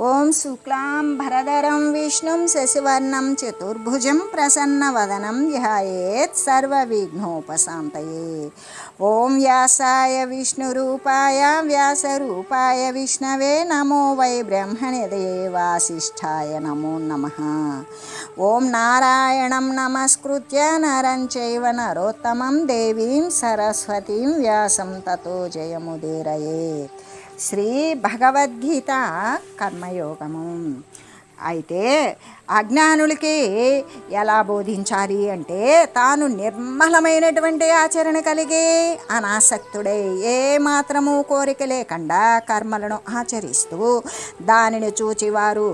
ॐ शुक्ला भरधरं विष्णुं शशिवर्णं चतुर्भुजं प्रसन्नवदनं ध्यायेत् सर्वविघ्नोपशान्तये। ओं व्यासाय विष्णुरूपाय, व्यासरूपाय विष्णवे नमो वै ब्रह्मणे देवासीय नमो नम। ओं नारायण नमस्कृत नर चरोत्तम देवी सरस्वती व्या तथो जय मुदीर శ్రీ భగవద్గీత కర్మయోగము. అయితే అజ్ఞానులకి ఎలా బోధించాలి అంటే తాను నిర్మలమైనటువంటి ఆచరణ కలిగి అనాసక్తుడై ఏ మాత్రము కోరిక లేకుండా కర్మలను ఆచరిస్తూ దానిని చూచి వారు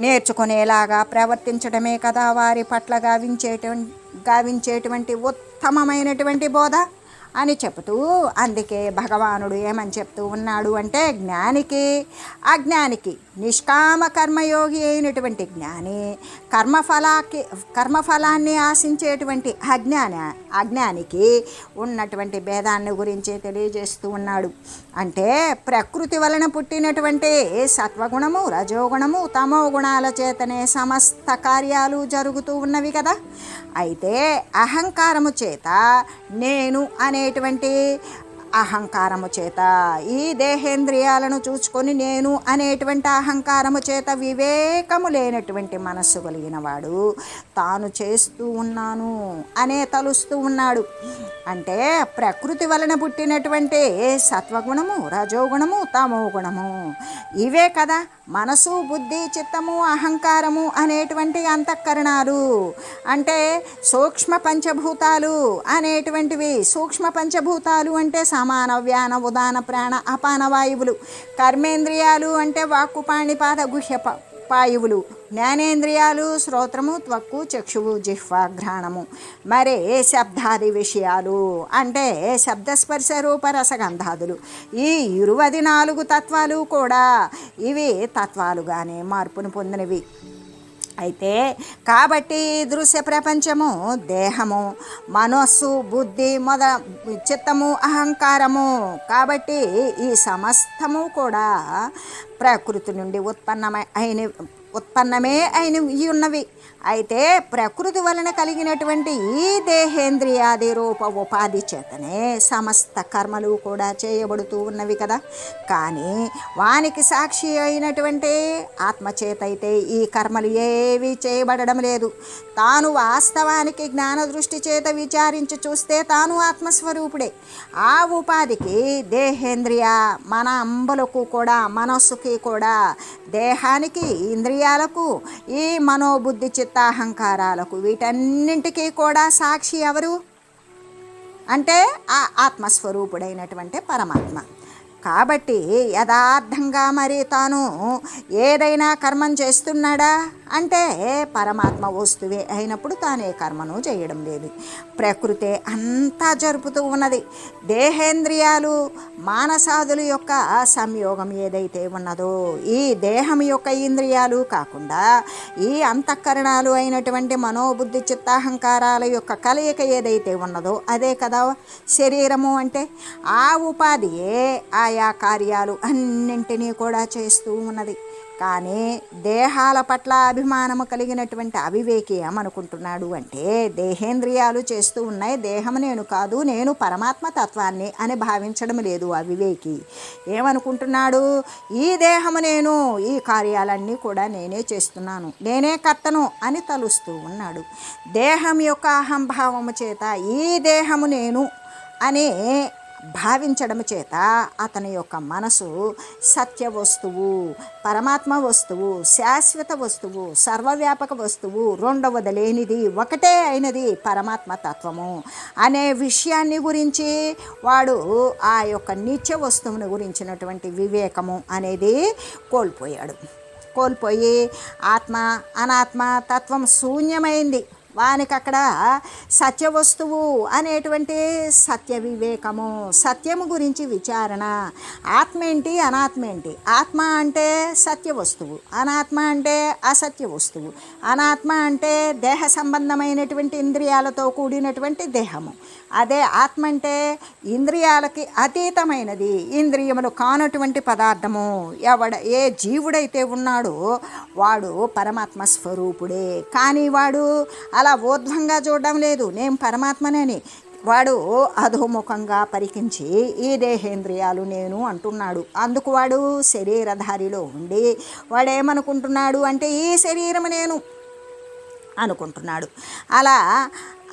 నేర్చుకునేలాగా ప్రవర్తించడమే కదా వారి పట్ల గావించేటువంటి గావించేటువంటి ఉత్తమమైనటువంటి బోధ. అని చెబుతూ అందుకే భగవానుడు ఏమని చెప్తూ ఉన్నాడు అంటే జ్ఞానికి అజ్ఞానికి. నిష్కామ కర్మయోగి అయినటువంటి జ్ఞాని కర్మఫలాకి కర్మఫలాన్ని ఆశించేటువంటి అజ్ఞాన అజ్ఞానికి ఉన్నటువంటి భేదాన్ని గురించి తెలియజేస్తూ ఉన్నాడు. అంటే ప్రకృతి వలన పుట్టినటువంటి సత్వగుణము రజోగుణము తమో గుణాల చేతనే సమస్త కార్యాలు జరుగుతూ ఉన్నవి కదా. అయితే అహంకారము చేత నేను అనేటువంటి అహంకారము చేత. ఈ దేహేంద్రియాలను చూసుకొని నేను అనేటువంటి అహంకారము చేత వివేకము లేనటువంటి మనస్సు కలిగిన వాడు తాను చేస్తూ ఉన్నాను అనే తలుస్తూ ఉన్నాడు. అంటే ప్రకృతి వలన పుట్టినటువంటి సత్వగుణము రజోగుణము తమో గుణము ఇవే కదా. మనసు బుద్ధి చిత్తము అహంకారము అనేటువంటి అంతఃకరణాలు. అంటే సూక్ష్మ పంచభూతాలు అనేటువంటివి సూక్ష్మ పంచభూతాలు అంటే సమాన వ్యాన ఉదాన ప్రాణ అపాన వాయువులు. కర్మేంద్రియాలు అంటే వాక్కు పాణిపాద గుహ్య పాయువులు జ్ఞానేంద్రియాలు శ్రోత్రము త్వక్కు చక్షువు జిహ్వ ఘ్రాణము. మరి శబ్దాది విషయాలు అంటే శబ్దస్పర్శ రూపరసగంధాదులు ఈ ఇరువది నాలుగు తత్వాలు కూడా ఇవి తత్వాలుగానే మార్పును పొందినవి. అయితే కాబట్టి దృశ్య ప్రపంచము దేహము మనస్సు బుద్ధి మొద చిత్తము అహంకారము. కాబట్టి ఈ సమస్తము కూడా ప్రకృతి నుండి ఉత్పన్నమై అయిన ఉత్పన్నమే అయిన ఉన్నవి. అయితే ప్రకృతి వలన కలిగినటువంటి ఈ దేహేంద్రియాది రూప ఉపాధి చేతనే సమస్త కర్మలు కూడా చేయబడుతూ ఉన్నవి కదా. కానీ వానికి సాక్షి అయినటువంటి ఆత్మచేత అయితే ఈ కర్మలు ఏవి చేయబడడం లేదు. తాను వాస్తవానికి జ్ఞాన దృష్టి చేత విచారించి చూస్తే తాను ఆత్మస్వరూపుడే. ఆ ఉపాధికి దేహేంద్రియ మన అంబలకు కూడా మనస్సుకి కూడా దేహానికి ఇంద్రియ ఇంద్రియాలకు ఈ మనోబుద్ధి చిత్తాహంకారాలకు వీటన్నింటికీ కూడా సాక్షి ఎవరు? అంటే ఆ ఆత్మస్వరూపుడైనటువంటి పరమాత్మ. కాబట్టి యథార్థంగా మరి తాను ఏదైనా కర్మం చేస్తున్నాడా? అంటే పరమాత్మ వస్తువే అయినప్పుడు తానే కర్మను చేయడం లేదు. ప్రకృతే అంతా జరుపుతూ ఉన్నది. దేహేంద్రియాలు మానసాదుల యొక్క సంయోగం ఏదైతే ఉన్నదో ఈ దేహం యొక్క ఇంద్రియాలు కాకుండా ఈ అంతఃకరణాలు అయినటువంటి మనోబుద్ధి చిత్తాహంకారాల యొక్క కలయిక ఏదైతే ఉన్నదో అదే కదా శరీరము అంటే? ఆ ఉపాధియే ఆయా కార్యాలు అన్నింటినీ కూడా చేస్తూ ఉన్నది. కానీ దేహాల పట్ల అభిమానము కలిగినటువంటి అవివేకి ఏమనుకుంటున్నాడు అంటే దేహేంద్రియాలు చేస్తూ ఉన్నాయి దేహం నేను కాదు నేను పరమాత్మ తత్వాన్ని అని భావించడం లేదు అవివేకి. ఏమనుకుంటున్నాడు? ఈ దేహము నేను ఈ కార్యాలన్నీ కూడా నేనే చేస్తున్నాను నేనే కర్తను అని తలుస్తూ ఉన్నాడు. దేహం యొక్క అహంభావము చేత ఈ దేహము నేను అనే భావించడం చేత అతని యొక్క మనసు సత్య వస్తువు పరమాత్మ వస్తువు శాశ్వత వస్తువు సర్వవ్యాపక వస్తువు రెండవది లేనిది ఒకటే అయినది పరమాత్మ తత్వము అనే విషయాన్ని గురించి వాడు ఆ యొక్క నిత్య వస్తువుని గురించినటువంటి వివేకము అనేది కోల్పోయాడు. కోల్పోయి ఆత్మ అనాత్మ తత్వం శూన్యమైంది. వానికి అక్కడ సత్య వస్తువు అనేటువంటి సత్య వివేకము సత్యము గురించి విచారణ. ఆత్మ ఏంటి అనాత్మ ఏంటి ఆత్మ అంటే సత్య వస్తువు అనాత్మ అంటే అసత్య వస్తువు అనాత్మ అంటే దేహ సంబంధమైనటువంటి ఇంద్రియాలతో కూడినటువంటి దేహము. అదే ఆత్మ అంటే ఇంద్రియాలకి అతీతమైనది. ఇంద్రియములు కానటువంటి పదార్థము. ఎవడ ఏ జీవుడైతే ఉన్నాడో వాడు పరమాత్మ స్వరూపుడే. కానీ వాడు అలా ఊర్ధ్వంగా చూడడం లేదు. నేను పరమాత్మనేని. వాడు అధోముఖంగా పరికించి ఈ దేహేంద్రియాలు నేను అంటున్నాడు. అందుకు వాడు శరీరధారిలో ఉండి వాడేమనుకుంటున్నాడు అంటే ఈ శరీరం నేను. అనుకుంటున్నాడు. అలా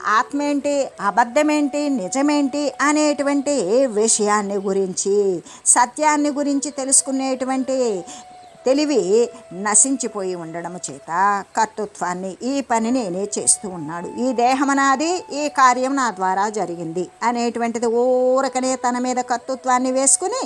ఆత్మ ఏంటి అబద్ధమేంటి? నిజమేంటి? అనేటువంటి విషయాన్ని గురించి సత్యాన్ని గురించి తెలుసుకునేటువంటి తెలివి నశించిపోయి ఉండడము చేత కర్తృత్వాన్ని ఈ పని నేనే చేస్తూ ఉన్నాడు. ఈ దేహం నాది ఈ కార్యం నా ద్వారా జరిగింది అనేటువంటిది ఊరకనే తన మీద కర్తృత్వాన్ని వేసుకుని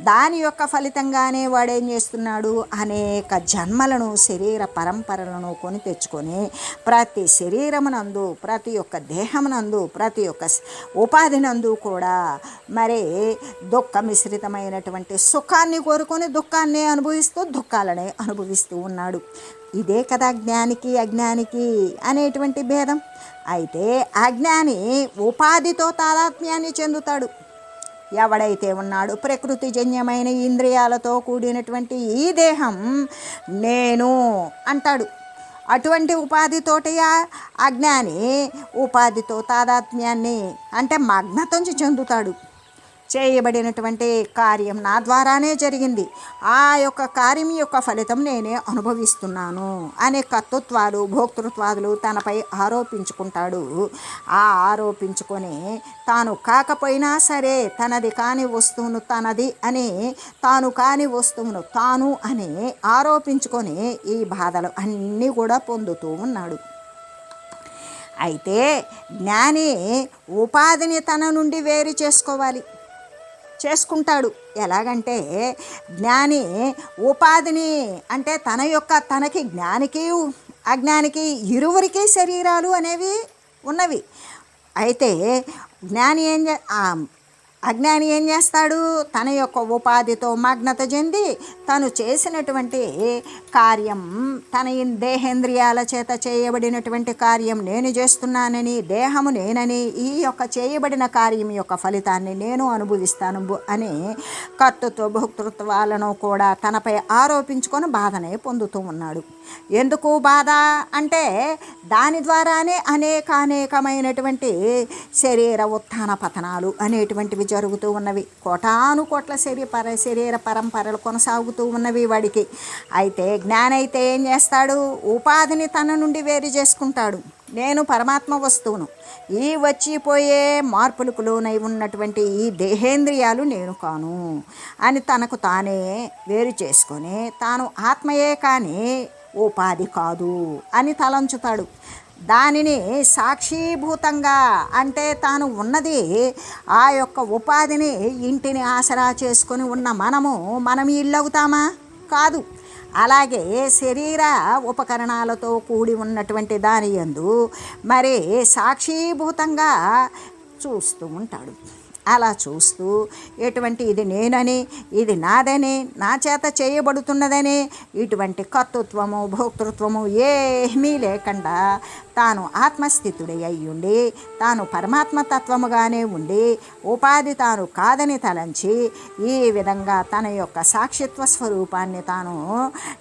దాని యొక్క ఫలితంగానే వాడేం చేస్తున్నాడు? అనేక జన్మలను శరీర పరంపరలను కొని తెచ్చుకొని ప్రతి శరీరమునందు ప్రతి ఒక్క దేహమునందు ప్రతి ఒక్క ఉపాధినందు కూడా మరి దుఃఖ మిశ్రితమైనటువంటి సుఖాన్ని కోరుకొని దుఃఖాన్ని అనుభవిస్తూ దుఃఖాలనే అనుభవిస్తూ ఉన్నాడు. ఇదే కదా జ్ఞానికి అజ్ఞానికి అనేటువంటి భేదం. అయితే అజ్ఞాని ఉపాధితో తాదాత్మ్యాన్ని చెందుతాడు. ఎవడైతే ఉన్నాడు ప్రకృతి జన్యమైన ఇంద్రియాలతో కూడినటువంటి ఈ దేహం నేను అంటాడు. అటువంటి ఉపాధితోటి అజ్ఞాని ఉపాధితో తాదాత్మ్యాన్ని అంటే మగ్నతం చెందుతాడు. చేయబడినటువంటి కార్యం నా ద్వారానే జరిగింది. ఆ యొక్క కార్యం యొక్క ఫలితం నేనే అనుభవిస్తున్నాను అనే కర్తృత్వాలు భోక్తృత్వాదులు తనపై ఆరోపించుకుంటాడు. ఆ ఆరోపించుకొని తాను కాకపోయినా సరే తనది కాని వస్తువును తనది అని తాను కాని వస్తువును తాను అని ఆరోపించుకొని ఈ బాధలు అన్నీ కూడా పొందుతూ ఉన్నాడు. అయితే జ్ఞాని ఉపాధిని తన నుండి వేరు చేసుకోవాలి. చేసుకుంటాడు. ఎలాగంటే జ్ఞాని ఉపాధిని అంటే తన యొక్క తనకి జ్ఞానికి అజ్ఞానికి ఇరువురికి శరీరాలు అనేవి ఉన్నవి. అయితే జ్ఞాని ఏం చే అజ్ఞాని ఏం చేస్తాడు? తన యొక్క ఉపాధితో మగ్నత చెంది తను చేసినటువంటి కార్యం తన దేహేంద్రియాల చేత చేయబడినటువంటి కార్యం నేను చేస్తున్నానని దేహము నేనని ఈ యొక్క చేయబడిన కార్యం యొక్క ఫలితాన్ని నేను అనుభవిస్తాను అని కర్తృత్వ భోక్తృత్వాలను కూడా తనపై ఆరోపించుకొని బాధనే పొందుతూ ఉన్నాడు. ఎందుకు బాధ? అంటే దాని ద్వారానే అనేక అనేకమైనటువంటి శరీర ఉత్థాన పతనాలు అనేటువంటివి జరుగుతూ ఉన్నవి. కోటాను కోట్ల శరీర పర శరీర పరంపరలు కొనసాగుతూ ఉన్నవి వాడికి. అయితే జ్ఞానైతే ఏం చేస్తాడు? ఉపాధిని తన నుండి వేరు చేసుకుంటాడు. నేను పరమాత్మ వస్తువును. ఈ వచ్చిపోయే మార్పులకు లోనై ఉన్నటువంటి ఈ దేహేంద్రియాలు నేను కాను అని తనకు తానే వేరు చేసుకొని తాను ఆత్మయే కానీ ఉపాధి కాదు అని తలంచుతాడు. దానిని సాక్షీభూతంగా అంటే తాను ఉన్నది ఆ యొక్క ఉపాధిని ఇంటిని ఆసరా చేసుకొని ఉన్న మనము మనం ఇల్లు అవుతామా? కాదు. అలాగే శరీర ఉపకరణాలతో కూడి ఉన్నటువంటి దాని యందు మరి సాక్షీభూతంగా చూస్తూ ఉంటాడు. అలా చూస్తూ ఎటువంటి ఇది నేనని ఇది నాదని నా చేత చేయబడుతున్నదని ఇటువంటి కర్తృత్వము భోక్తృత్వము ఏమీ లేకుండా తాను ఆత్మస్థితుడై అయ్యుండి తాను పరమాత్మతత్వముగానే ఉండి ఉపాధి తాను కాదని తలంచి ఈ విధంగా తన యొక్క సాక్షిత్వ స్వరూపాన్ని తాను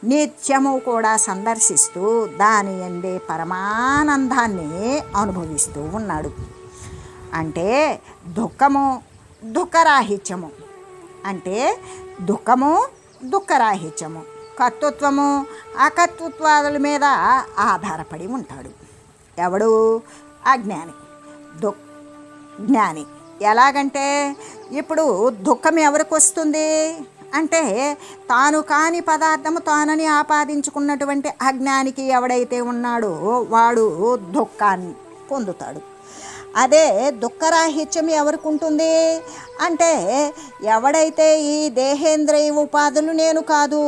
నిత్యము కూడా సందర్శిస్తూ దాని ఎందే పరమానందాన్ని అనుభవిస్తూ ఉన్నాడు. అంటే దుఃఖము దుఃఖరాహిత్యము. అంటే దుఃఖము దుఃఖరాహిత్యము. కర్తృత్వము అకర్తృత్వాదుల మీద ఆధారపడి ఉంటాడు. ఎవడు? అజ్ఞాని దు జ్ఞాని. ఎలాగంటే ఇప్పుడు దుఃఖం ఎవరికి వస్తుంది? అంటే తాను కాని పదార్థము తానని ఆపాదించుకున్నటువంటి అజ్ఞానికి ఎవడైతే ఉన్నాడో వాడు దుఃఖాన్ని పొందుతాడు. అదే దుఃఖరాహిత్యం ఎవరికి ఉంటుంది? అంటే ఎవడైతే ఈ దేహేంద్రియ ఉపాధులు నేను కాదు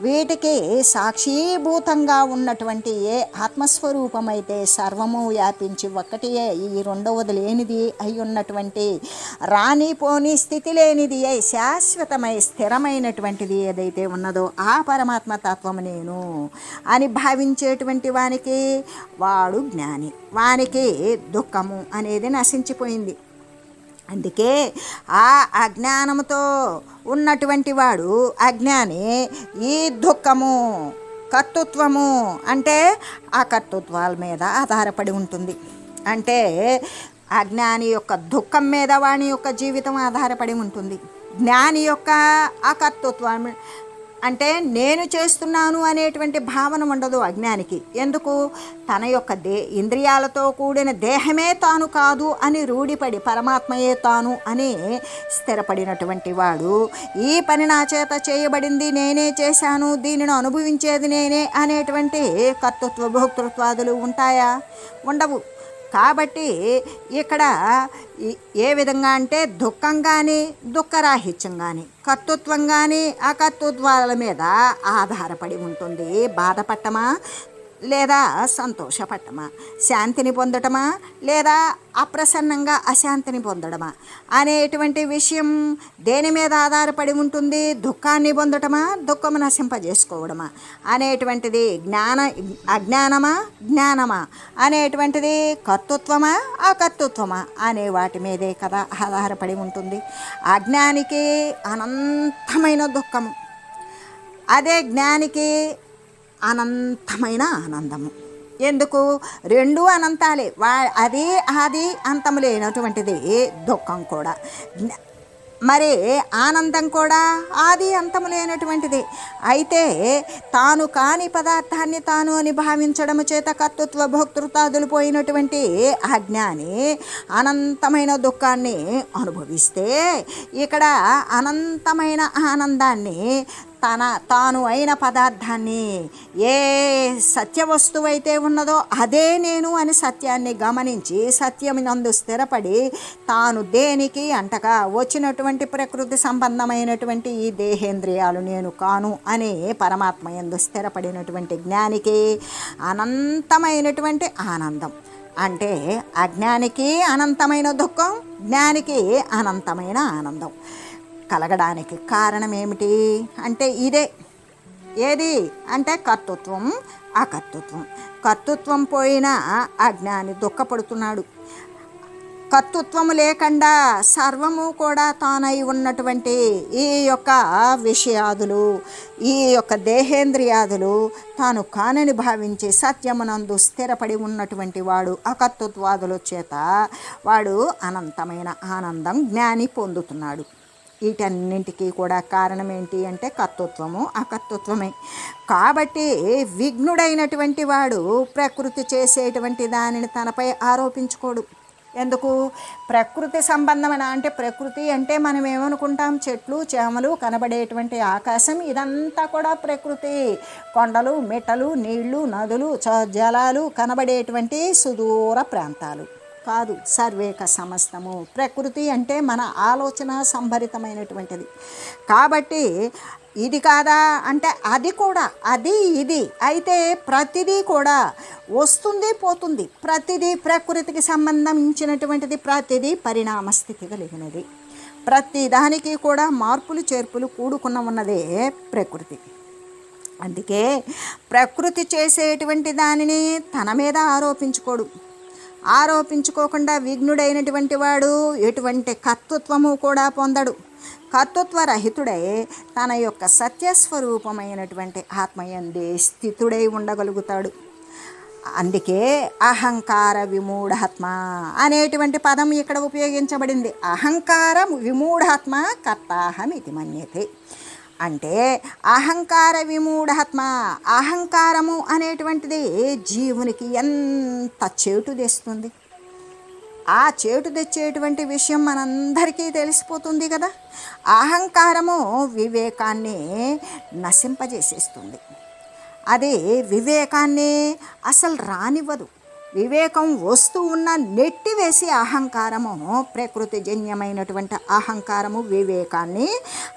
వీటికి సాక్షీభూతంగా ఉన్నటువంటి ఏ ఆత్మస్వరూపమైతే సర్వము వ్యాపించి ఒక్కటియే ఈ రెండవది లేనిది అయి ఉన్నటువంటి రాని పోని స్థితి లేనిది అయి శాశ్వతమై స్థిరమైనటువంటిది ఏదైతే ఉన్నదో ఆ పరమాత్మ తత్వం నేను అని భావించేటువంటి వానికి వాడు జ్ఞాని వానికి దుఃఖము అనేది నశించిపోయింది. అందుకే ఆ అజ్ఞానముతో ఉన్నటువంటి వాడు అజ్ఞాని ఈ దుఃఖము కర్తృత్వము అంటే ఆ కర్తృత్వాల మీద ఆధారపడి ఉంటుంది. అంటే అజ్ఞాని యొక్క దుఃఖం మీద వాణి యొక్క జీవితం ఆధారపడి ఉంటుంది. జ్ఞాని యొక్క ఆ కర్తృత్వం అంటే నేను చేస్తున్నాను అనేటువంటి భావన ఉండదు అజ్ఞానికి. ఎందుకు? తన యొక్క దే ఇంద్రియాలతో కూడిన దేహమే తాను కాదు అని రూఢిపడి పరమాత్మయే తాను అని స్థిరపడినటువంటి వాడు ఈ పని నా చేత చేయబడింది నేనే చేశాను దీనిని అనుభవించేది నేనే అనేటువంటి కర్తృత్వ భోక్తృత్వాదులు ఉంటాయా? ఉండవు. కాబట్టి ఇక్కడ ఏ విధంగా అంటే దుఃఖం కానీ దుఃఖరాహిత్యం కానీ కర్తృత్వం కానీ అకర్తృత్వాల మీద ఆధారపడి ఉంటుంది. బాధపడటమా లేదా సంతోషపడటమా? శాంతిని పొందటమా? లేదా అప్రసన్నంగా అశాంతిని పొందడమా? అనేటువంటి విషయం దేని మీద ఆధారపడి ఉంటుంది? దుఃఖాన్ని పొందటమా? దుఃఖము నశింపజేసుకోవడమా? అనేటువంటిది జ్ఞాన అజ్ఞానమా? జ్ఞానమా? అనేటువంటిది కర్తృత్వమా? అకర్తృత్వమా? అనే వాటి మీదే కదా ఆధారపడి ఉంటుంది. అజ్ఞానికి అనంతమైన దుఃఖము. అదే జ్ఞానికి అనంతమైన ఆనందము. ఎందుకు? రెండు అనంతాలే. వా అది అది అంతము లేనటువంటిది దుఃఖం కూడా. మరి ఆనందం కూడా ఆది అంతము లేనటువంటిది అయితే తాను కాని పదార్థాన్ని తాను అని భావించడం చేత కర్తృత్వ భోక్తృతాదులు పోయినటువంటి అజ్ఞాని అనంతమైన దుఃఖాన్ని అనుభవిస్తే ఇక్కడ అనంతమైన ఆనందాన్ని తన తాను అయిన పదార్థాన్ని ఏ సత్య వస్తువైతే ఉన్నదో అదే నేను అని సత్యాన్ని గమనించి సత్యమునందు స్థిరపడి తాను దేనికి అంటగా వచ్చినటువంటి ప్రకృతి సంబంధమైనటువంటి ఈ దేహేంద్రియాలు నేను కాను అనే పరమాత్మ ఎందు స్థిరపడినటువంటి జ్ఞానికి అనంతమైనటువంటి ఆనందం. అంటే అజ్ఞానికి అనంతమైన దుఃఖం జ్ఞానికి అనంతమైన ఆనందం. కలగడానికి కారణం ఏమిటి? అంటే ఇదే. ఏది? అంటే కర్తృత్వం అకర్తృత్వం. కర్తృత్వం పోయినా అజ్ఞాని దుఃఖపడుతున్నాడు. కర్తృత్వము లేకుండా సర్వము కూడా తానై ఉన్నటువంటి ఈ యొక్క విషయాదులు ఈ యొక్క దేహేంద్రియాదులు తాను కానని భావించి సత్యమునందు స్థిరపడి ఉన్నటువంటి వాడు అకర్తృత్వాదుల చేత వాడు అనంతమైన ఆనందం జ్ఞాని పొందుతున్నాడు. వీటన్నింటికి కూడా కారణం ఏంటి అంటే కర్తృత్వము అకర్తృత్వమే. కాబట్టి విఘ్నుడైనటువంటి వాడు ప్రకృతి చేసేటువంటి దానిని తనపై ఆరోపించుకోడు. ఎందుకు? ప్రకృతి సంబంధమైన? అంటే ప్రకృతి అంటే మనం ఏమనుకుంటాం? చెట్లు చేమలు కనబడేటువంటి ఆకాశం ఇదంతా కూడా ప్రకృతి. కొండలు మిట్టలు నీళ్ళు నదులు చ- జలాలు కనబడేటువంటి సుదూర ప్రాంతాలు. కాదు సర్వేక సమస్తము. ప్రకృతి అంటే మన ఆలోచన సంభరితమైనటువంటిది. కాబట్టి ఇది కాదా అంటే అది కూడా అది ఇది. అయితే ప్రతిదీ కూడా వస్తుంది పోతుంది. ప్రతిదీ ప్రకృతికి సంబంధించినటువంటిది ప్రతిదీ పరిణామ స్థితి కలిగినది. ప్రతి దానికి కూడా మార్పులు చేర్పులు కూడుకున్న ఉన్నదే ప్రకృతి. అందుకే ప్రకృతి చేసేటువంటి దానిని తన మీద ఆరోపించుకోడు. ఆరోపించుకోకుండా విఘ్నుడైనటువంటి వాడు ఎటువంటి కర్తృత్వము కూడా పొందడు. కర్తృత్వ రహితుడై తన యొక్క సత్యస్వరూపమైనటువంటి ఆత్మయందే స్థితుడై ఉండగలుగుతాడు. అందుకే అహంకార విమూఢాత్మ అనేటువంటి పదం ఇక్కడ ఉపయోగించబడింది. అహంకార విమూఢాత్మ కర్తాహం ఇది మన్యతే. అంటే అహంకార విమూఢాత్మ అహంకారము అనేటువంటిది జీవునికి ఎంత చేటు తెస్తుంది? ఆ చేటు తెచ్చేటువంటి విషయం మనందరికీ తెలిసిపోతుంది కదా. అహంకారము వివేకాన్ని నశింపజేసేస్తుంది. అది వివేకాన్ని అసలు రానివ్వదు. వివేకం వస్తూ ఉన్న నెట్టివేసి అహంకారము ప్రకృతి జన్యమైనటువంటి అహంకారము వివేకాన్ని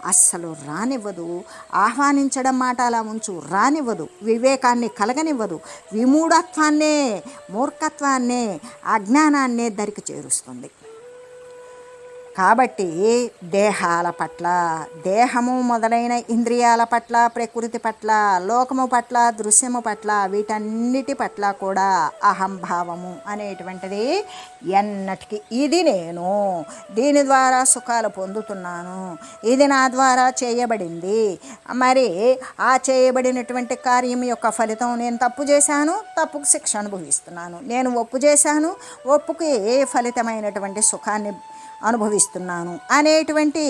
అస్సలు రానివ్వదు. ఆహ్వానించడం మాట అలా ఉంచు రానివ్వదు. వివేకాన్ని కలగనివ్వదు. విమూఢత్వాన్నే మూర్ఖత్వాన్నే అజ్ఞానాన్నే దరికి చేరుస్తుంది. కాబట్టి దేహాల పట్ల దేహము మొదలైన ఇంద్రియాల పట్ల ప్రకృతి పట్ల లోకము పట్ల దృశ్యము పట్ల వీటన్నిటి పట్ల కూడా అహంభావము అనేటువంటిది ఎన్నటికి ఇది నేను. దీని ద్వారా సుఖాలు పొందుతున్నాను. ఇది నా ద్వారా చేయబడింది. మరి ఆ చేయబడినటువంటి కార్యం యొక్క ఫలితం నేను తప్పు చేశాను తప్పుకు శిక్ష అనుభవిస్తున్నాను. నేను ఒప్పు చేశాను ఒప్పుకి ఫలితమైనటువంటి సుఖాన్ని అనుభవిస్తున్నాను. అనేటువంటి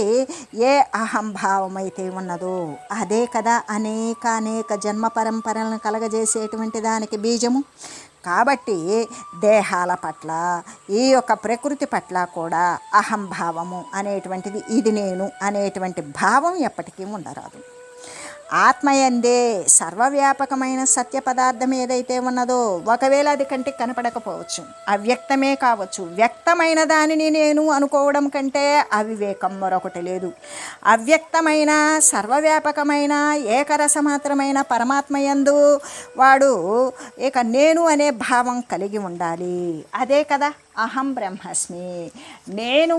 ఏ అహంభావం అయితే ఉన్నదో అదే కదా అనేక అనేక జన్మ పరంపరలను కలగజేసేటువంటి దానికి బీజము. కాబట్టి దేహాల పట్ల ఈ యొక్క ప్రకృతి పట్ల కూడా అహంభావము అనేటువంటిది ఇది నేను అనేటువంటి భావం ఎప్పటికీ ఉండరాదు. ఆత్మయందే సర్వవ్యాపకమైన సత్య పదార్థం ఏదైతే ఉన్నదో ఒకవేళ అది కంటికి కనపడకపోవచ్చు. అవ్యక్తమే కావచ్చు. వ్యక్తమైన దానిని నేను అనుకోవడం కంటే అవివేకం మరొకటి లేదు. అవ్యక్తమైన సర్వవ్యాపకమైన ఏకరసమాత్రమైన పరమాత్మయందు వాడు ఇక నేను అనే భావం కలిగి ఉండాలి. అదే కదా అహం బ్రహ్మస్మి. నేను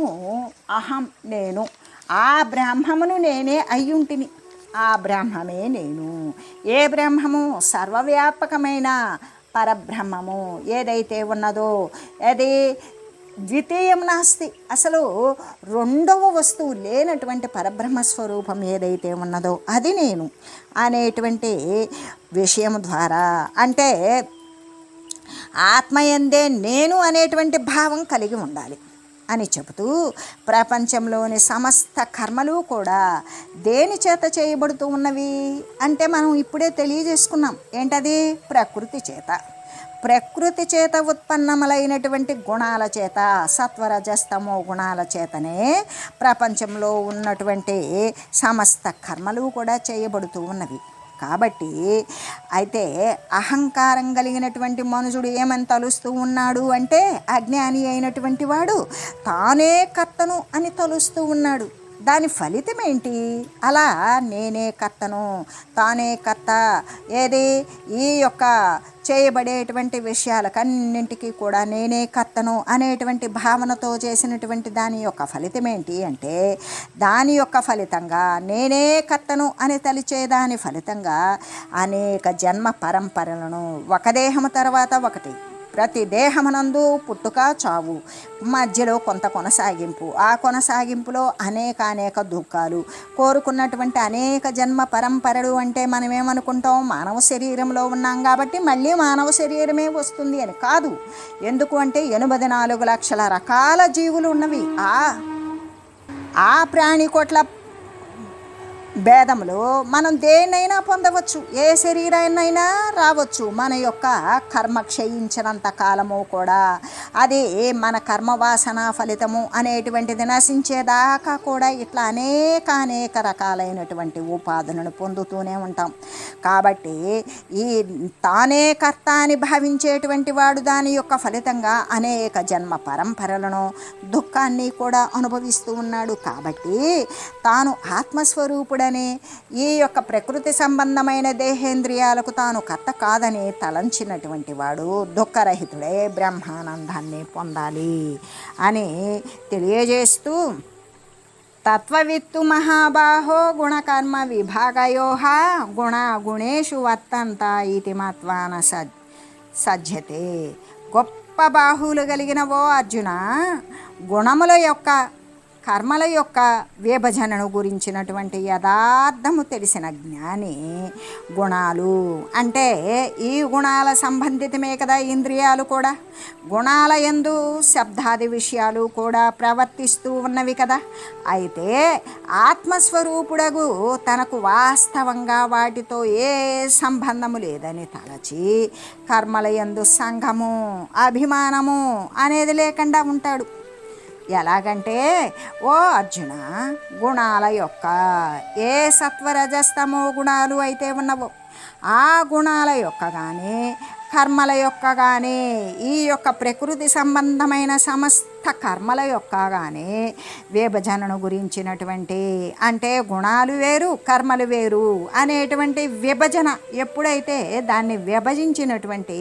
అహం నేను ఆ బ్రహ్మమును నేనే అయ్యుంటిని. ఆ బ్రహ్మమే నేను. ఏ బ్రహ్మము సర్వవ్యాపకమైన పరబ్రహ్మము? ఏదైతే ఉన్నదో అది ద్వితీయం నాస్తి. అసలు రెండవ వస్తువు లేనటువంటి పరబ్రహ్మ స్వరూపం ఏదైతే ఉన్నదో అది నేను అనేటువంటి విషయం ద్వారా. అంటే ఆత్మయందే నేను అనేటువంటి భావం కలిగి ఉండాలి. అని చెబుతూ ప్రపంచంలోని సమస్త కర్మలు కూడా దేని చేత చేయబడుతూ ఉన్నవి? అంటే మనం ఇప్పుడే తెలియజేసుకున్నాం. ఏంటది? ప్రకృతి చేత. ప్రకృతి చేత ఉత్పన్నములైనటువంటి గుణాల చేత సత్వరజస్తమో గుణాల చేతనే ప్రపంచంలో ఉన్నటువంటి సమస్త కర్మలు కూడా చేయబడుతూ ఉన్నవి. కాబట్టి అయితే అహంకారం కలిగినటువంటి మనుషుడు ఏమని తలుస్తూ ఉన్నాడు అంటే అజ్ఞాని అయినటువంటి వాడు తానే కర్తను అని తలుస్తూ ఉన్నాడు. దాని ఫలితం ఏంటి? అలా నేనే కర్తను తానే కర్త ఏది? ఈ యొక్క చేయబడేటువంటి విషయాలకన్నింటికీ కూడా నేనే కర్తను అనేటువంటి భావనతో చేసినటువంటి దాని యొక్క ఫలితం ఏంటి అంటే దాని యొక్క ఫలితంగా నేనే కర్తను అని తలిచే దాని ఫలితంగా అనేక జన్మ పరంపరలను ఒక దేహం తర్వాత ఒకటి ప్రతి దేహమునందు పుట్టుక చావు. మధ్యలో కొంత కొనసాగింపు. ఆ కొనసాగింపులో అనేక అనేక దుఃఖాలు. కోరుకున్నటువంటి అనేక జన్మ పరంపరలు అంటే మనం ఏమనుకుంటాం మానవ శరీరంలో ఉన్నాం కాబట్టి మళ్ళీ మానవ శరీరమే వస్తుంది అని కాదు. ఎందుకు అంటే ఎనభై నాలుగు లక్షల రకాల జీవులు ఉన్నవి. ఆ ఆ ప్రాణికోట్ల భేదములు మనం దేన్నైనా పొందవచ్చు ఏ శరీరాన్నైనా రావచ్చు. మన యొక్క కర్మ క్షయించినంత కాలము కూడా అది మన కర్మ వాసన ఫలితము అనేటువంటిది నశించేదాకా కూడా ఇట్లా అనేక అనేక రకాలైనటువంటి ఉపాధులను పొందుతూనే ఉంటాం. కాబట్టి ఈ తానే కర్త అని భావించేటువంటి వాడు దాని యొక్క ఫలితంగా అనేక జన్మ పరంపరలను దుఃఖాన్ని కూడా అనుభవిస్తూ ఉన్నాడు. కాబట్టి తాను కాదని ఈ యొక్క ప్రకృతి సంబంధమైన దేహేంద్రియాలకు తాను కర్త కాదని తలంచినటువంటి వాడు దుఃఖరహితుడే బ్రహ్మానందాన్ని పొందాలి అని తెలియజేస్తూ తత్వవిత్తు మహాబాహో గుణకర్మ విభాగయో గుణ గుణేషు వర్తంత ఇది మత్వాన సజ్ సజ్జతే. గొప్ప బాహువులు కలిగిన ఓ అర్జున గుణముల యొక్క కర్మల యొక్క విభజనను గురించినటువంటి యథార్థము తెలిసిన జ్ఞాని గుణాలు. అంటే ఈ గుణాల సంబంధితమే కదా ఇంద్రియాలు కూడా. గుణాల ఎందు శబ్దాది విషయాలు కూడా ప్రవర్తిస్తూ ఉన్నవి కదా. అయితే ఆత్మస్వరూపుడగు తనకు వాస్తవంగా వాటితో ఏ సంబంధము లేదని తలచి కర్మల ఎందు సంఘము అభిమానము అనేది లేకుండా ఉంటాడు. ఎలాగంటే ఓ అర్జున గుణాల యొక్క ఏ సత్వరజస్తమో గుణాలు అయితే ఉన్నవో ఆ గుణాల యొక్క కానీ కర్మల యొక్క కానీ ఈ యొక్క ప్రకృతి సంబంధమైన సమస్త కర్మల యొక్క కానీ విభజనను గురించినటువంటి అంటే గుణాలు వేరు కర్మలు వేరు అనేటువంటి విభజన ఎప్పుడైతే దాన్ని విభజించినటువంటి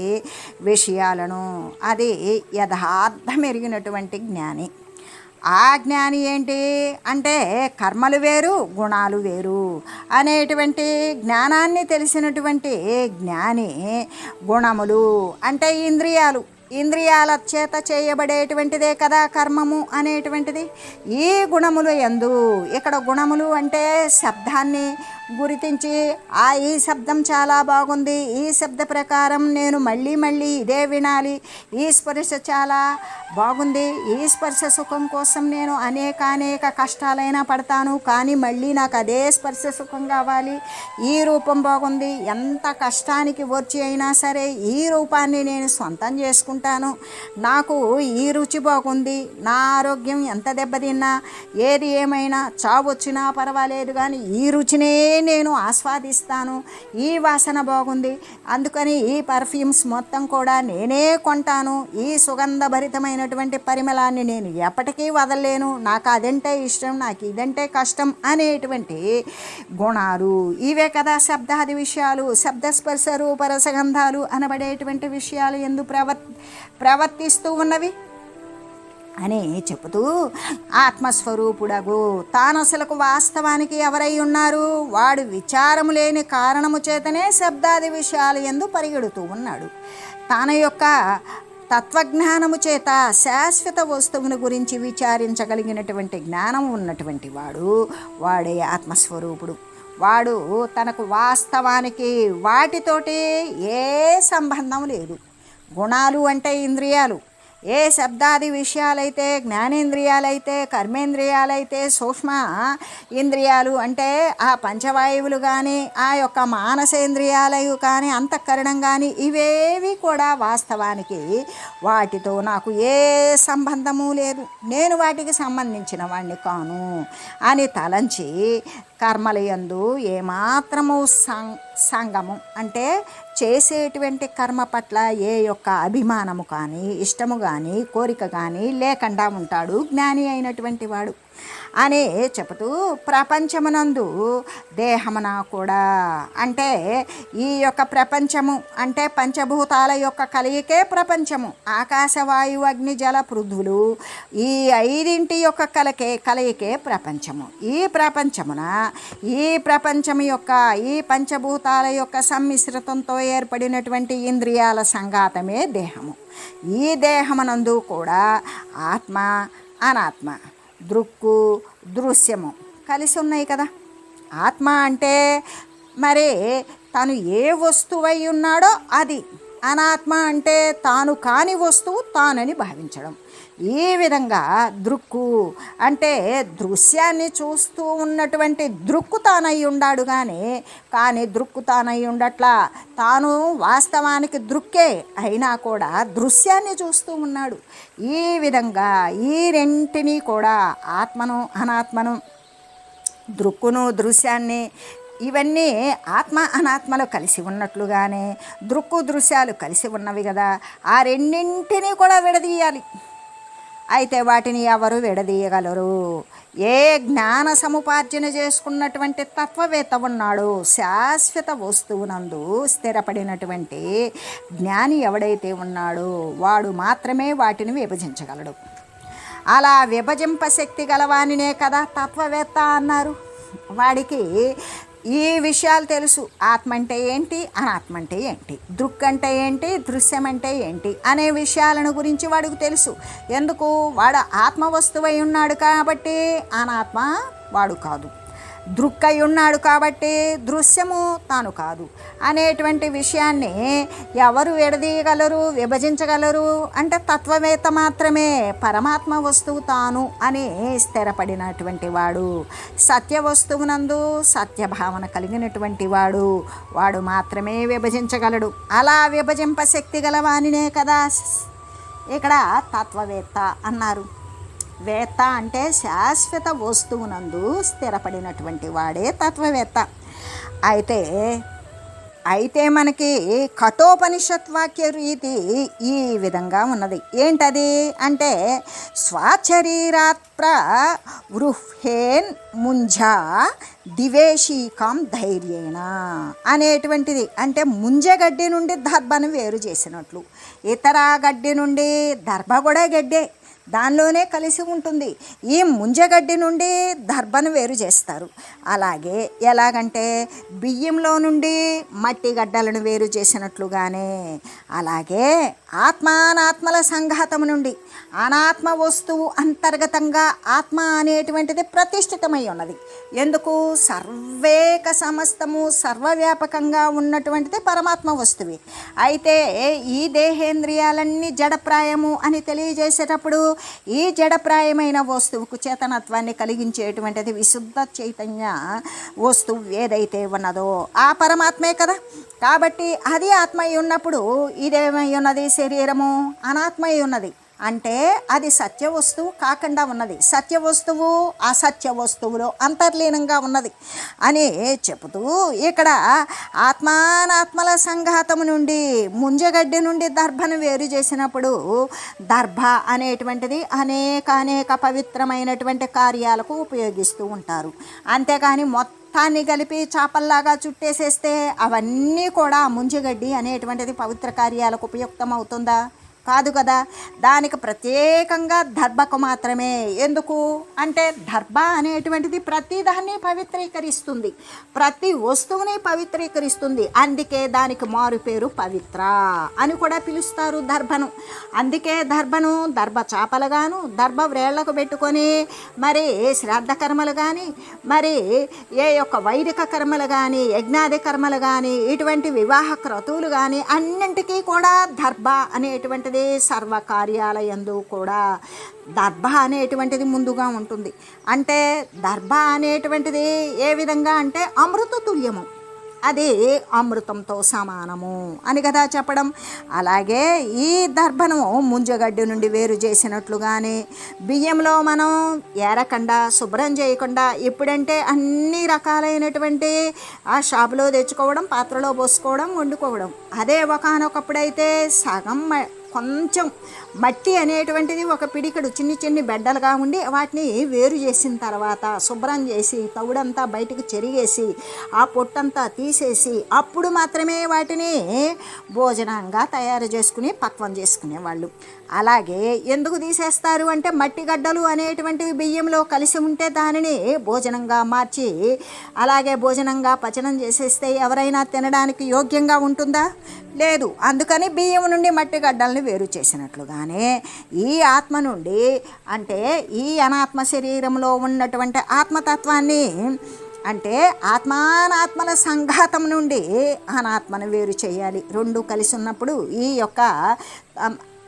విషయాలను అది యథార్థమెరిగినటువంటి జ్ఞాని. ఆ జ్ఞాని ఏంటి? అంటే కర్మలు వేరు గుణాలు వేరు. అనేటువంటి జ్ఞానాన్ని తెలిసినటువంటి జ్ఞాని గుణములు అంటే ఇంద్రియాలు. ఇంద్రియాల చేత చేయబడేటువంటిదే కదా కర్మము అనేటువంటిది. ఈ గుణములు ఎందు? ఇక్కడ గుణములు అంటే శబ్దాన్ని గుర్తించి ఆ ఈ శబ్దం చాలా బాగుంది. ఈ శబ్ద ప్రకారం నేను మళ్ళీ మళ్ళీ ఇదే వినాలి. ఈ స్పర్శ చాలా బాగుంది. ఈ స్పర్శ సుఖం కోసం నేను అనేక అనేక కష్టాలైనా పడతాను. కానీ మళ్ళీ నాకు అదే స్పర్శ సుఖం కావాలి. ఈ రూపం బాగుంది. ఎంత కష్టానికి వచ్చి అయినా సరే ఈ రూపాన్ని నేను సొంతం చేసుకుంటాను. నాకు ఈ రుచి బాగుంది. నా ఆరోగ్యం ఎంత దెబ్బతిన్నా ఏది ఏమైనా చావు వచ్చినా పర్వాలేదు. కానీ ఈ రుచినే నేను ఆస్వాదిస్తాను. ఈ వాసన బాగుంది. అందుకని ఈ పర్ఫ్యూమ్స్ మొత్తం కూడా నేనే కొంటాను. ఈ సుగంధభరితమైనటువంటి పరిమళాన్ని నేను ఎప్పటికీ వదలలేను. నాకు అదంటే ఇష్టం నాకు ఇదంటే కష్టం అనేటువంటి గుణాలు. ఇవే కదా శబ్దాది విషయాలు. శబ్దస్పర్శ రూపరసగంధాలు అనబడేటువంటి విషయాలు ఎందు ప్రవర్ ప్రవర్తిస్తూ ఉన్నవి. అని చెబుతూ ఆత్మస్వరూపుడగు. తానసలకు వాస్తవానికి ఎవరై ఉన్నారు? వాడు విచారము లేని కారణము చేతనే శబ్దాది విషయాలు ఎందు పరిగెడుతూ ఉన్నాడు. తన యొక్క తత్వజ్ఞానము చేత శాశ్వత వస్తువుని గురించి విచారించగలిగినటువంటి జ్ఞానం ఉన్నటువంటి వాడు వాడే ఆత్మస్వరూపుడు. వాడు తనకు వాస్తవానికి వాటితోటి ఏ సంబంధం లేదు. గుణాలు అంటే ఇంద్రియాలు. ఏ శబ్దాది విషయాలైతే జ్ఞానేంద్రియాలైతే కర్మేంద్రియాలైతే సూక్ష్మ ఇంద్రియాలు అంటే ఆ పంచవాయువులు కానీ ఆ యొక్క మానసేంద్రియాలు కానీ అంతఃకరణం కానీ ఇవేవి కూడా వాస్తవానికి వాటితో నాకు ఏ సంబంధము లేదు. నేను వాటికి సంబంధించిన వాడిని కాను అని తలంచి కర్మలయందు ఏమాత్రము సం సంగము అంటే చేసేటువంటి కర్మ పట్ల ఏ యొక్క అభిమానము కానీ ఇష్టము కానీ కోరిక కానీ లేకుండా ఉంటాడు జ్ఞాని అయినటువంటి వాడు. అని చెబుతూ ప్రపంచమునందు దేహమున కూడా అంటే ఈ యొక్క ప్రపంచము అంటే పంచభూతాల యొక్క కలయికే ప్రపంచము. ఆకాశవాయు అగ్ని జల పృథులు ఈ ఐదింటి యొక్క కలకే కలయికే ప్రపంచము. ఈ ప్రపంచమున ఈ ప్రపంచము యొక్క ఈ పంచభూతాల యొక్క సమ్మిశ్రితంతో ఏర్పడినటువంటి ఇంద్రియాల సంఘాతమే దేహము. ఈ దేహమునందు కూడా ఆత్మ అనాత్మ దృక్కు దృశ్యము. కలిసి ఉన్నాయి కదా. ఆత్మ అంటే మరి తను ఏ వస్తువై ఉన్నాడో అది. అనాత్మ అంటే తాను కాని వస్తువు తానని భావించడం. ఈ విధంగా దృక్కు అంటే దృశ్యాన్ని చూస్తూ ఉన్నటువంటి దృక్కు తానై ఉండాడు కానీ కానీ దృక్కు తానై ఉండట్లా. తాను వాస్తవానికి దృక్కే అయినా కూడా దృశ్యాన్ని చూస్తూ ఉన్నాడు. ఈ విధంగా ఈ రెంటిని కూడా ఆత్మను అనాత్మను దృక్కును దృశ్యాన్ని ఇవన్నీ ఆత్మ అనాత్మలు కలిసి ఉన్నట్లుగానే దృక్కు దృశ్యాలు కలిసి ఉన్నవి కదా. ఆ రెండింటినీ కూడా విడదీయాలి. అయితే వాటిని ఎవరు విడదీయగలరు? ఏ జ్ఞాన సముపార్జన చేసుకున్నటువంటి తత్వవేత్త ఉన్నాడో శాశ్వత వస్తువునందు స్థిరపడినటువంటి జ్ఞాని ఎవడైతే ఉన్నాడో వాడు మాత్రమే వాటిని విభజించగలడు. అలా విభజింప శక్తి గలవానినే కదా తత్వవేత్త అన్నారు. వాడికి ఈ విషయాలు తెలుసు. ఆత్మ అంటే ఏంటి? అనాత్మ అంటే ఏంటి? దృక్ అంటే ఏంటి? దృశ్యం అంటే ఏంటి? అనే విషయాలను గురించి వాడికి తెలుసు. ఎందుకు? వాడు ఆత్మ వస్తువై ఉన్నాడు కాబట్టి అనాత్మ వాడు కాదు. దృక్కై ఉన్నాడు కాబట్టి దృశ్యము తాను కాదు. అనేటువంటి విషయాన్ని ఎవరు విడదీయగలరు విభజించగలరు అంటే తత్వవేత్త మాత్రమే పరమాత్మ వస్తువు తాను అని స్థిరపడినటువంటి వాడు. సత్య వస్తువునందు సత్యభావన కలిగినటువంటి వాడు. వాడు మాత్రమే విభజించగలడు. అలా విభజింప శక్తి గలవానినే కదా ఇక్కడ తత్వవేత్త అన్నారు. వేత్త అంటే శాశ్వత వస్తువునందు స్థిరపడినటువంటి వాడే తత్వవేత్త. అయితే అయితే మనకి కఠోపనిషత్ వాక్య రీతి ఈ విధంగా ఉన్నది. ఏంటది? అంటే స్వాచరీరాత్ర వృహేన్ ముంజా దివేశీకాం ధైర్యేణ అనేటువంటిది. అంటే ముంజగడ్డి నుండి దర్భను వేరు చేసినట్లు. ఇతర గడ్డి నుండి దర్భ కూడా గడ్డే. దానిలోనే కలిసి ఉంటుంది. ఈ ముంజగడ్డి నుండి దర్భను వేరు చేస్తారు. అలాగే ఎలాగంటే బియ్యంలో నుండి మట్టి గడ్డలను వేరు చేసినట్లుగానే అలాగే ఆత్మానాత్మల సంఘాతం నుండి అనాత్మ వస్తువు అంతర్గతంగా ఆత్మ అనేటువంటిది ప్రతిష్ఠితమై ఉన్నది. ఎందుకు? సర్వేక సమస్తము సర్వవ్యాపకంగా ఉన్నటువంటిది పరమాత్మ వస్తువే. అయితే ఈ దేహేంద్రియాలన్నీ జడప్రాయము అని తెలియజేసేటప్పుడు ఈ జడప్రాయమైన వస్తువుకు చేతనత్వాన్ని కలిగించేటువంటిది విశుద్ధ చైతన్య వస్తువు ఏదైతే ఉన్నదో ఆ పరమాత్మే కదా. కాబట్టి అది ఆత్మై ఉన్నప్పుడు ఇదేమై ఉన్నది? శరీరము అనాత్మై ఉన్నది అంటే అది సత్య వస్తువు కాకుండా ఉన్నది. సత్య వస్తువు అసత్య వస్తువులో అంతర్లీనంగా ఉన్నది అని చెబుతూ ఇక్కడ ఆత్మానాత్మల సంఘాతము నుండి ముంజగడ్డి నుండి దర్భను వేరు చేసినప్పుడు దర్భ అనేటువంటిది అనేక అనేక పవిత్రమైనటువంటి కార్యాలకు ఉపయోగిస్తూ ఉంటారు. అంతేకాని మొత్తం మొత్తాన్ని కలిపి చేపల్లాగా చుట్టేసేస్తే అవన్నీ కూడా ముంజగడ్డి అనేటువంటిది పవిత్ర కార్యాలకు ఉపయుక్తం అవుతుందా కాదు కదా? దానికి ప్రత్యేకంగా దర్భకు మాత్రమే. ఎందుకు? అంటే దర్భ అనేటువంటిది ప్రతిదాన్ని పవిత్రీకరిస్తుంది. ప్రతి వస్తువుని పవిత్రీకరిస్తుంది. అందుకే దానికి మారు పేరు పవిత్ర అని కూడా పిలుస్తారు దర్భను. అందుకే దర్భను దర్భ చేపలుగాను దర్భ వ్రేళ్ళకు పెట్టుకొని మరి శ్రాద్ధ కర్మలు కానీ మరి ఏ యొక్క వైదిక కర్మలు కానీ యజ్ఞాది కర్మలు కానీ ఇటువంటి వివాహ క్రతువులు కానీ అన్నింటికీ కూడా దర్భ అనేటువంటిది సర్వకార్యాలయందు కూడా దర్భ అనేటువంటిది ముందుగా ఉంటుంది. అంటే దర్భ అనేటువంటిది ఏ విధంగా అంటే అమృత తుల్యము. అది అమృతంతో సమానము అని కదా చెప్పడం. అలాగే ఈ దర్భను ముంజగడ్డి నుండి వేరు చేసినట్లుగానే బియ్యంలో మనం ఏరకుండా శుభ్రం చేయకుండా ఎప్పుడంటే అన్ని రకాలైనటువంటి ఆ షాపులో తెచ్చుకోవడం పాత్రలో పోసుకోవడం వండుకోవడం. అదే ఒకనొకప్పుడైతే సగం కొంచెం మట్టి అనేటువంటిది ఒక పిడికడు చిన్ని చిన్ని బెడ్డలుగా ఉండి వాటిని వేరు చేసిన తర్వాత శుభ్రం చేసి తవుడంతా బయటకు చెరిగేసి ఆ పొట్టంతా తీసేసి అప్పుడు మాత్రమే వాటిని భోజనంగా తయారు చేసుకుని పక్వం చేసుకునేవాళ్ళు. అలాగే ఎందుకు తీసేస్తారు అంటే మట్టి గడ్డలు అనేటువంటివి బియ్యంలో కలిసి ఉంటే దానిని భోజనంగా మార్చి అలాగే భోజనంగా పచనం చేసేస్తే ఎవరైనా తినడానికి యోగ్యంగా ఉంటుందా? లేదు. అందుకని బియ్యం నుండి మట్టి గడ్డల్ని వేరు చేసినట్లుగా చేసినట్లుగానే ఈ ఆత్మ నుండి అంటే ఈ అనాత్మ శరీరంలో ఉన్నటువంటి ఆత్మతత్వాన్ని అంటే ఆత్మానాత్మల సంఘాతం నుండి అనాత్మను వేరు చేయాలి. రెండు కలిసి ఉన్నప్పుడు ఈ యొక్క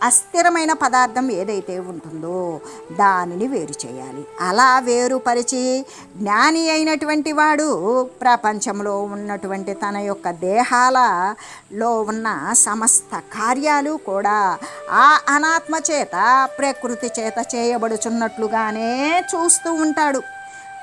అస్థిరమైన పదార్థం ఏదైతే ఉంటుందో దానిని వేరు చేయాలి. అలా వేరుపరిచి జ్ఞాని అయినటువంటి వాడు ప్రపంచంలో ఉన్నటువంటి తన యొక్క దేహాలలో ఉన్న సమస్త కార్యాలు కూడా ఆ అనాత్మ చేత ప్రకృతి చేత చేయబడుచున్నట్లుగానే చూస్తూ ఉంటాడు.